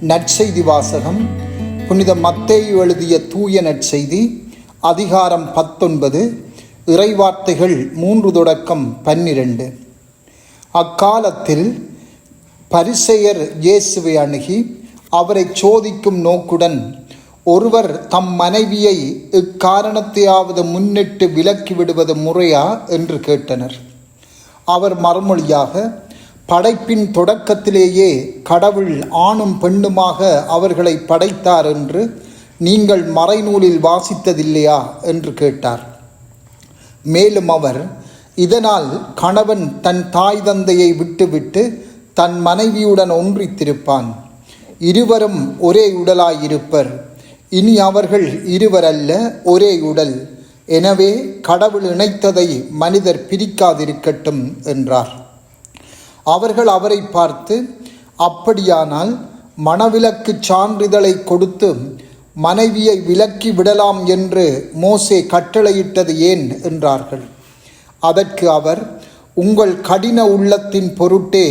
நற்செய்தி வாசகம் புனித மத்தேயு எழுதிய தூய நற்செய்தி அதிகாரம் பத்தொன்பது இறைவார்த்தைகள் மூன்று தொடக்கம் பன்னிரண்டு. அக்காலத்தில் பரிசெயர் இயேசுவை அணுகி அவரை சோதிக்கும் நோக்குடன் ஒருவர் தம் மனைவியை இக்காரணத்தையாவது முன்னிட்டு விலக்கி விடுவது முறையா என்று கேட்டனர். அவர் மறுமொழியாக படைப்பின் தொடக்கத்திலேயே கடவுள் ஆணும் பெண்ணுமாக அவர்களை படைத்தார் என்று நீங்கள் மறைநூலில் வாசித்ததில்லையா என்று கேட்டார். மேலும் அவர் இதனால் கணவன் தன் தாய் தந்தையை விட்டுவிட்டு தன் மனைவியுடன் ஒன்றித்திருப்பான். இருவரும் ஒரே உடலாயிருப்பர். இனி அவர்கள் இருவரல்ல ஒரே உடல். எனவே கடவுள் இணைத்ததை மனிதர் பிரிக்காதிருக்கட்டும் என்றார். அவர்கள் அவரை பார்த்து அப்படியானால் மணவிலக்கு சான்றிதழை கொடுத்து மனைவியை விலக்கி விடலாம் என்று மோசே கட்டளையிட்டது ஏன்? என்றார்கள். அதற்கு அவர் உங்கள் கடின உள்ளத்தின் பொருட்டே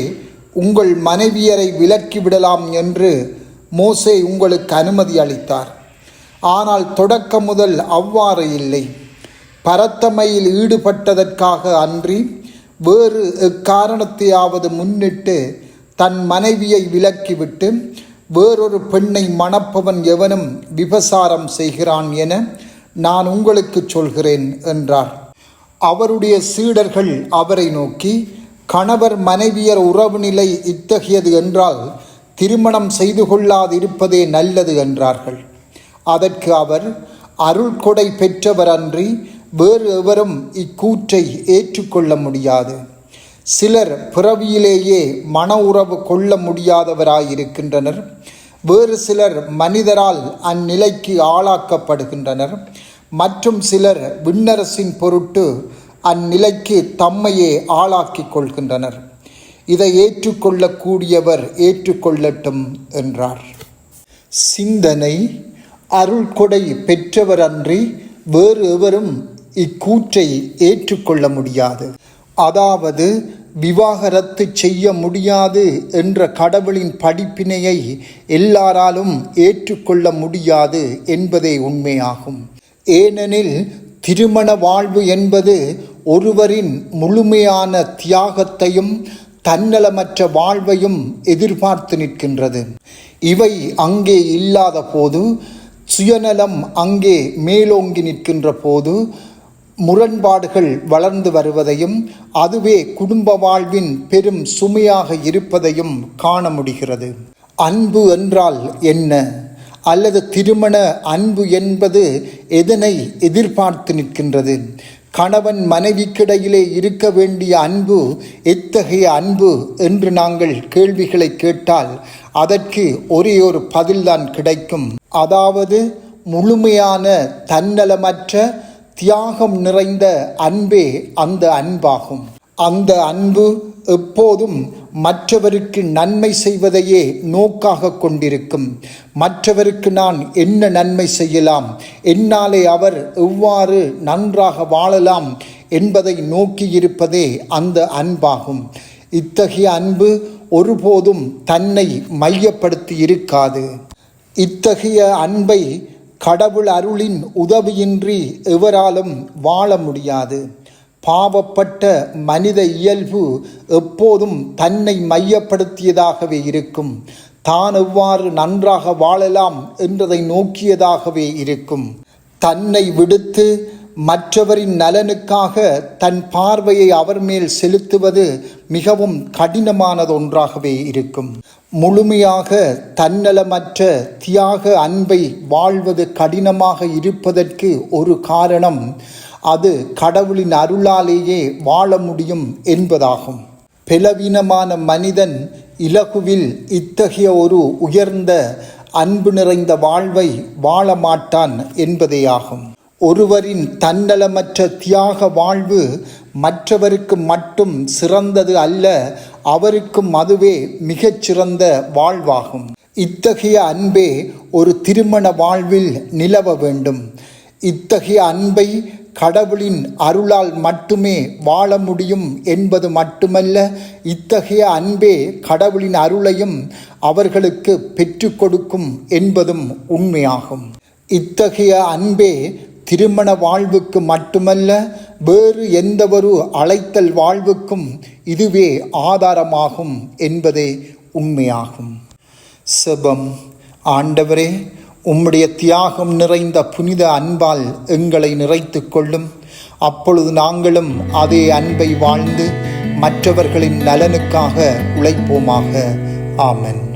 உங்கள் மனைவியரை விலக்கி விடலாம் என்று மோசே உங்களுக்கு அனுமதி அளித்தார். ஆனால் தொடக்கம் முதல் அவ்வாறு இல்லை. பரத்தமையில் ஈடுபட்டதற்காக அன்றி வேறு எக்காரணத்தையாவது முன்னிட்டு தன் மனைவியை விலக்கிவிட்டு வேறொரு பெண்ணை மணப்பவன் எவனும் விபசாரம் செய்கிறான் என நான் உங்களுக்கு சொல்கிறேன் என்றார். அவருடைய சீடர்கள் அவரை நோக்கி கணவர் மனைவியர் உறவு நிலை இத்தகையது என்றால் திருமணம் செய்து கொள்ளாதிருப்பதே நல்லது என்றார்கள். அதற்கு அவர் அருள்கொடை பெற்றவர் அன்றி வேறு எவரும் இக்கூற்றை ஏற்றுக்கொள்ள முடியாது. சிலர் பிறவியிலேயே மன உறவு கொள்ள முடியாதவராயிருக்கின்றனர். வேறு சிலர் மனிதரால் அந்நிலைக்கு ஆளாக்கப்படுகின்றனர். மற்றும் சிலர் விண்ணரசின் பொருட்டு அந்நிலைக்கு தம்மையே ஆளாக்கிக் கொள்கின்றனர். இதை ஏற்றுக்கொள்ளக்கூடியவர் ஏற்றுக்கொள்ளட்டும் என்றார். சிந்தனை அருள்கொடை பெற்றவர் அன்றி வேறு எவரும் இக்கூற்றை ஏற்றுக்கொள்ள முடியாது. அதாவது விவாகரத்து செய்ய முடியாது என்ற கடவுளின் படிப்பினையை எல்லாராலும் ஏற்றுக்கொள்ள முடியாது என்பதே உண்மையாகும். ஏனெனில் திருமண வாழ்வு என்பது ஒருவரின் முழுமையான தியாகத்தையும் தன்னலமற்ற வாழ்வையும் எதிர்பார்த்து நிற்கின்றது. இவை அங்கே இல்லாத போது சுயநலம் அங்கே மேலோங்கி நிற்கின்ற போது முரண்பாடுகள் வளர்ந்து வருவதையும் அதுவே குடும்ப வாழ்வின் பெரும் சுமையாக இருப்பதையும் காண முடிகிறது. அன்பு என்றால் என்ன? அல்லது திருமண அன்பு என்பது எதனை எதிர்பார்த்து நிற்கின்றது? கணவன் மனைவிக்கிடையிலே இருக்க வேண்டிய அன்பு எத்தகைய அன்பு என்று நாங்கள் கேள்விகளை கேட்டால் அதற்கு ஒரே ஒரு பதில்தான் கிடைக்கும். அதாவது முழுமையான தன்னலமற்ற தியாகம் நிறைந்த அன்பே அந்த அன்பாகும். அந்த அன்பு எப்போதும் மற்றவருக்கு நன்மை செய்வதையே நோக்காக கொண்டிருக்கும். மற்றவருக்கு நான் என்ன நன்மை செய்யலாம்? என்னாலே அவர் எவ்வாறு நன்றாக வாழலாம் என்பதை நோக்கியிருப்பதே அந்த அன்பாகும். இத்தகைய அன்பு ஒருபோதும் தன்னை மையப்படுத்தி இருக்காது. இத்தகைய அன்பை கடவுள் அருளின் உதவியின்றி எவராலும் வாழ முடியாது. பாவப்பட்ட மனித இயல்பு எப்போதும் தன்னை மையப்படுத்தியதாகவே இருக்கும். தான் எவ்வாறு நன்றாக வாழலாம் என்றதை நோக்கியதாகவே இருக்கும். தன்னை விடுத்து மற்றவரின் நலனுக்காக தன் பார்வையை அவர் மேல் செலுத்துவது மிகவும் கடினமானது ஒன்றாகவே இருக்கும். முழுமையாக தன்னலமற்ற தியாக அன்பை வாழ்வது கடினமாக இருப்பதற்கு ஒரு காரணம் அது கடவுளின் அருளாலேயே வாழ முடியும் என்பதாகும். பெலவீனமான மனிதன் இலகுவில் இத்தகைய ஒரு உயர்ந்த அன்பு நிறைந்த வாழ்வை வாழ மாட்டான் என்பதேயாகும். ஒருவரின் தன்னலமற்ற தியாக வாழ்வு மற்றவருக்கு மட்டும் சிறந்தது அல்ல அவருக்கும் அதுவே மிகச்சிறந்த வாழ்வாகும். இத்தகைய அன்பே ஒரு திருமண வாழ்வில் நிலவ வேண்டும். இத்தகைய அன்பை கடவுளின் அருளால் மட்டுமே வாழ முடியும் என்பது மட்டுமல்ல இத்தகைய அன்பே கடவுளின் அருளையும் அவர்களுக்கு பெற்றுக்கொடுக்கும் என்பதும் உண்மையாகும். இத்தகைய அன்பே திருமண வாழ்வுக்கு மட்டுமல்ல வேறு எந்தவொரு அழைத்தல் வாழ்வுக்கும் இதுவே ஆதாரமாகும் என்பதே உண்மையாகும். செபம். ஆண்டவரே உம்முடைய தியாகம் நிறைந்த புனித அன்பால் எங்களை நிறைத்து கொள்ளும். அப்பொழுது நாங்களும் அதே அன்பை வாழ்ந்து மற்றவர்களின் நலனுக்காக உழைப்போமாக. ஆமன்.